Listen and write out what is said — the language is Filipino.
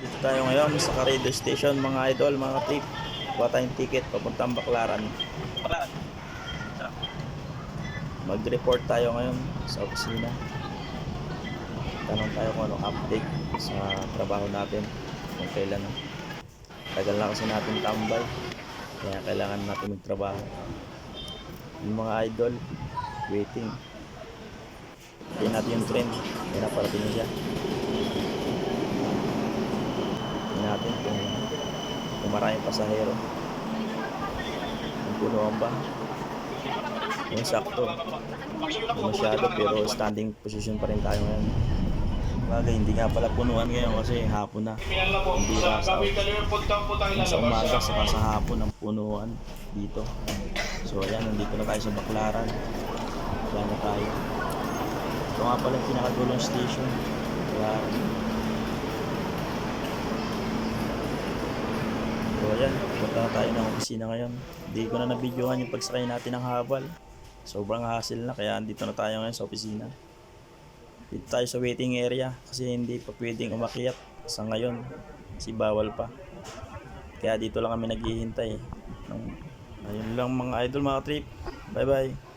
Dito tayo ngayon sa Carriedo Station mga idol, mga trip. Kuha tayong ticket papuntang Baclaran. Mag-report tayo ngayon sa opisina. Tanong tayo kung anong update sa trabaho natin. Kung kailan. Tagal na kasi natin tambay. Kaya kailangan natin magtrabaho. Yung mga idol, waiting. Tingnan natin yung train. Naparating na siya. Tingnan natin kung, kung maraming pasahero. Kung punuan ba. Yung sakto. Masyado pero standing position pa rin tayo ngayon. Bagay, hindi nga pala punuan ngayon kasi hapon na. Hindi na sa, sa umaga saka sa hapon ang punuan dito. So ayan, nandito na tayo sa Baklaran. Wala na tayo. Ito nga pala yung pinakagulong station. Wala. So ayan, punta na tayo ng opisina ngayon. Hindi ko na nabidyohan yung pagsakay natin ng habal. Sobrang hassle na kaya andito na tayo ngayon sa opisina. Dito tayo sa waiting area kasi hindi pa pwedeng umakyat sa ngayon. Kasi bawal pa. Kaya dito lang kami naghihintay. Ayun lang mga idol mga trip. Bye bye.